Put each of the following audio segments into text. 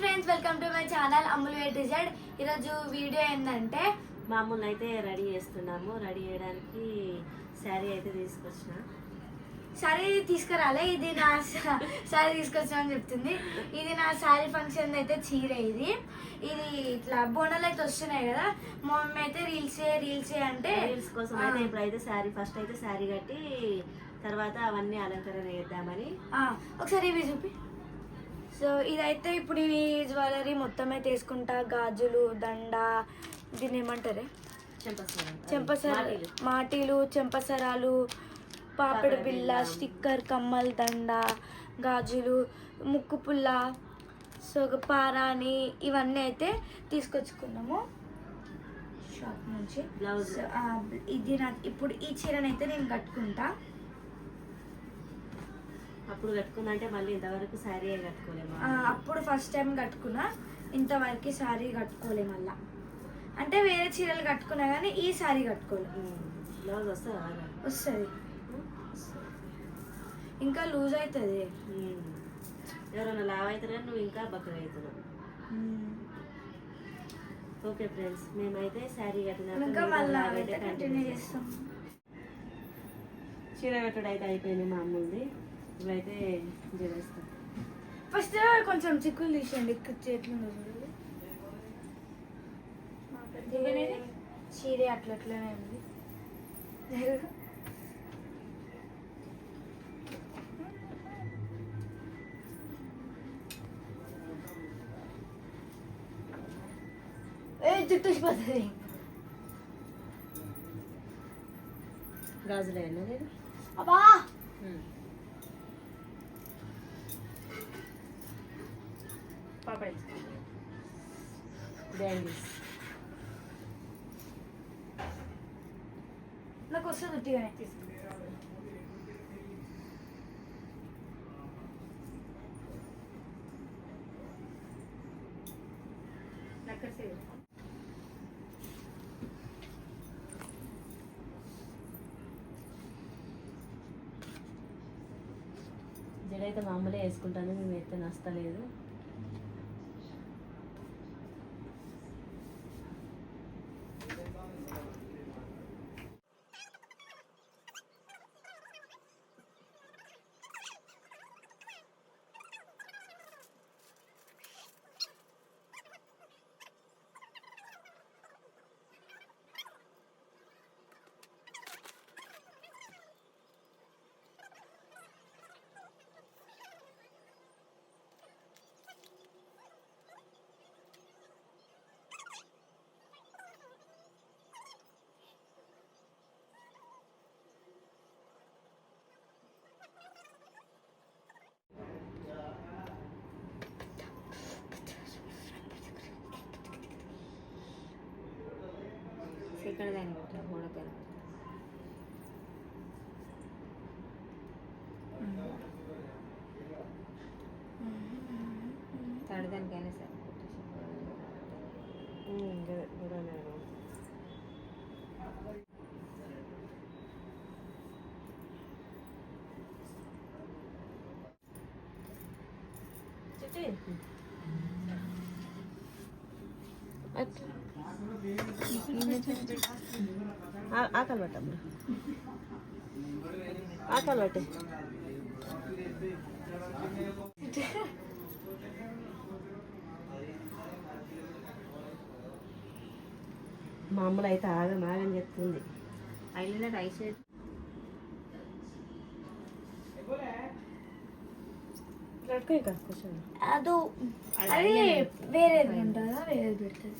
Friends welcome to my channel Ammulu ఏ డిజైడ్ ఈరోజు video ఏంటంటే మామూలు అయితే రెడీ చేస్తున్నాము. రెడీ చేయడానికి శారీ అయితే తీసుకొచ్చిన. సారీ తీసుకురాలే ఇది నా సారీ తీసుకొచ్చా అని చెప్తుంది. ఇది నా సారీ ఫంక్షన్ అయితే చీర ఇది. ఇది ఇట్లా బోనాలు అయితే వస్తున్నాయి కదా. మా మమ్మీ అయితే రీల్స్ రీల్స్ అంటే రీల్స్ కోసం అయితే ఇప్పుడైతే శారీ ఫస్ట్ అయితే శారీ కట్టి తర్వాత అవన్నీ అలంకరణ చేద్దామని. ఒకసారి ఇవి చూపి. సో ఇదైతే ఇప్పుడు ఇవి జ్యువెలరీ మొత్తం అయితే వేసుకుంటా గాజులు దండ దీన్ని ఏమంటారే? చెంపసరం మాటీలు. చెంపసరాలు పాపిడి బిళ్ళ స్టిక్కర్ కమ్మల్ దండ గాజులు ముక్కు పుల్ల సో పారాని ఇవన్నీ అయితే తీసుకొచ్చుకున్నాము. షాప్ నుంచి. బ్లౌజ్ ఇది నా ఇప్పుడు ఈ చీరనైతే నేను కట్టుకుంటా. అప్పుడు కట్టుకుందంటే మళ్ళీ ఇంతవరకు శారీ కట్టుకోలేము అప్పుడు ఫస్ట్ టైం కట్టుకున్నా ఇంతవరకు శారీ కట్టుకోలే మళ్ళా. అంటే వేరే చీరలు కట్టుకున్నా కానీ ఈ శారీ కట్టుకోలే. బ్లౌజ్ వస్తుందా ఇంకా లూజ్ అవుతుంది. ఎవరైనా లావ్ అవుతారు నువ్వు ఇంకా బక్కగా అవుతున్నావు ఓకే ఫ్రెండ్స్ మేమైతే శారీ కట్టినాక ఇంకా మళ్ళీ కంటిన్యూ చేస్తాం. చీర కట్టుడు అయితే అయిపోయింది మా అమ్ముంది. ఇప్పుడైతే చేస్తాం ఫస్ట్ కొంచెం చిక్కులు తీసేయండి చేతులు చీరే అట్లా అట్లనే ఉంది. ఏ జుట్టు వచ్చిపోతుంది గాజులు అయినా లేదు అబ్బా పాపడి బ్యాంగిల్స్ నాకు వస్తుంది ఉట్టిగానే జడైతే మామూలే వేసుకుంటాను మేము అయితే నచ్చలేదు సెకండ్ దాన్ని పెట్టా మూడో పైన దానికైనా సరే ఆకలి పట్టమ్మా. ఆకలి పట్టే. మామూలు అయితే ఆగం ఆగని చెప్తుంది ఐలైనర్ ఐస్ ಅದು ಅಲ್ಲಿ ಬೇರೆ ಉಂಟಲ್ಲ ಬೇರೆ ಬಿಡ್ತದೆ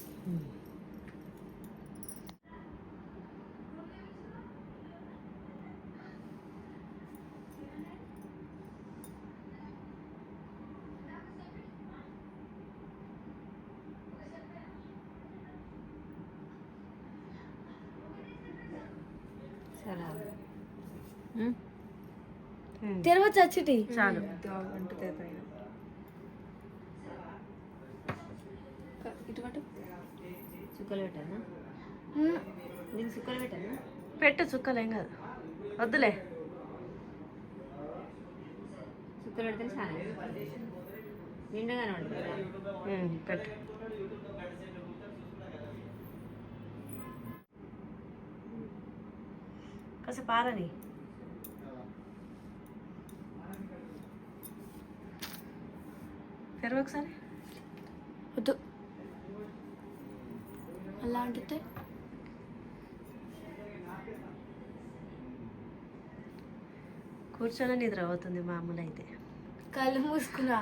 తెరవచ్చు వచ్చి చాలు. ఇటువంటి? చుక్కలు పెట్టానా నీకు చుక్కలు పెట్టానా పెట్టు చుక్కలేం కాదు. వద్దులే. చుక్కలు పెడితే చాలా. నిండుగానే ఉంటుంది పెట్టు. కాసేపు ఆరని. తెరవ ఒకసారి? వద్దు. అలా అంటే కూర్చొని నిద్ర అవుతుంది మామూలు అయితే కళ్ళు మూసుకున్నా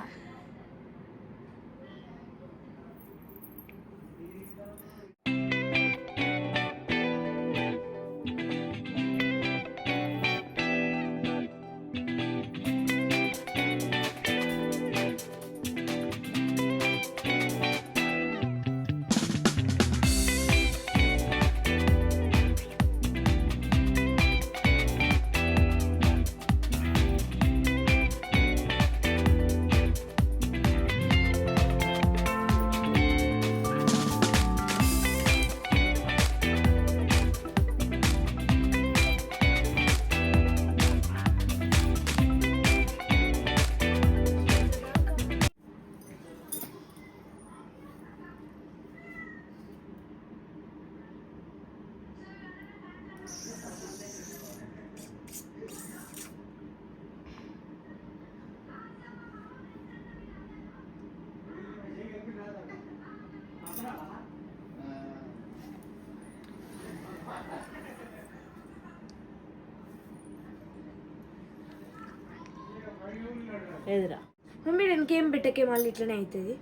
ఎదురా మమ్మీ ఇంకేం పెట్టకే మళ్ళీ ఇట్లనే అవుతుంది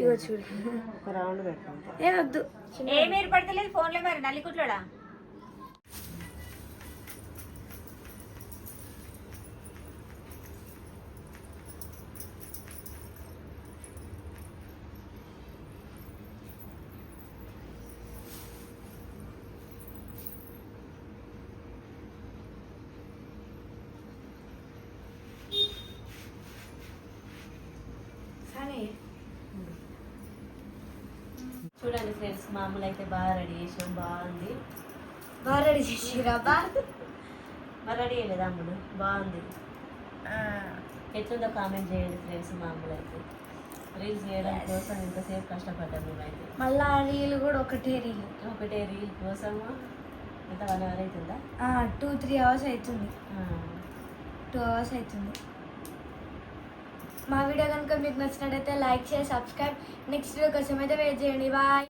ఇగో చూడు. ఒక రౌండ్ పెట్టాం. ఏ వద్దు. ఏం ఏర్పడతలేదు ఫోన్లో మరి నల్లికుట్లోడా సరే చూడండి ఫ్రెండ్స్ మామూలు అయితే బాగా రెడీ చేసాం బాగుంది. బాగా రెడీ చేసిరా బా? మరి రెడీ చేయలేదు అమ్ముడు? బాగుంది. ఎట్లుందో కామెంట్ చేయండి ఫ్రెండ్స్ మామూలు అయితే రీల్స్ చేయడం కోసం ఇంతసేపు కష్టపడ్డాం మేమైతే. మళ్ళా రీల్ కూడా ఒకటే రీల్ ఒకటే రీల్ కోసము? ఎంత వన్ అవర్ అవుతుందా టూ త్రీ అవర్స్ అవుతుంది. టూ అవర్స్ అవుతుంది మా వీడియో కనుక మీకు నచ్చినట్టయితే లైక్ చేసి సబ్స్క్రైబ్ నెక్స్ట్ వీడియో కోసం అయితే వెయిట్ చేయండి. బాయ్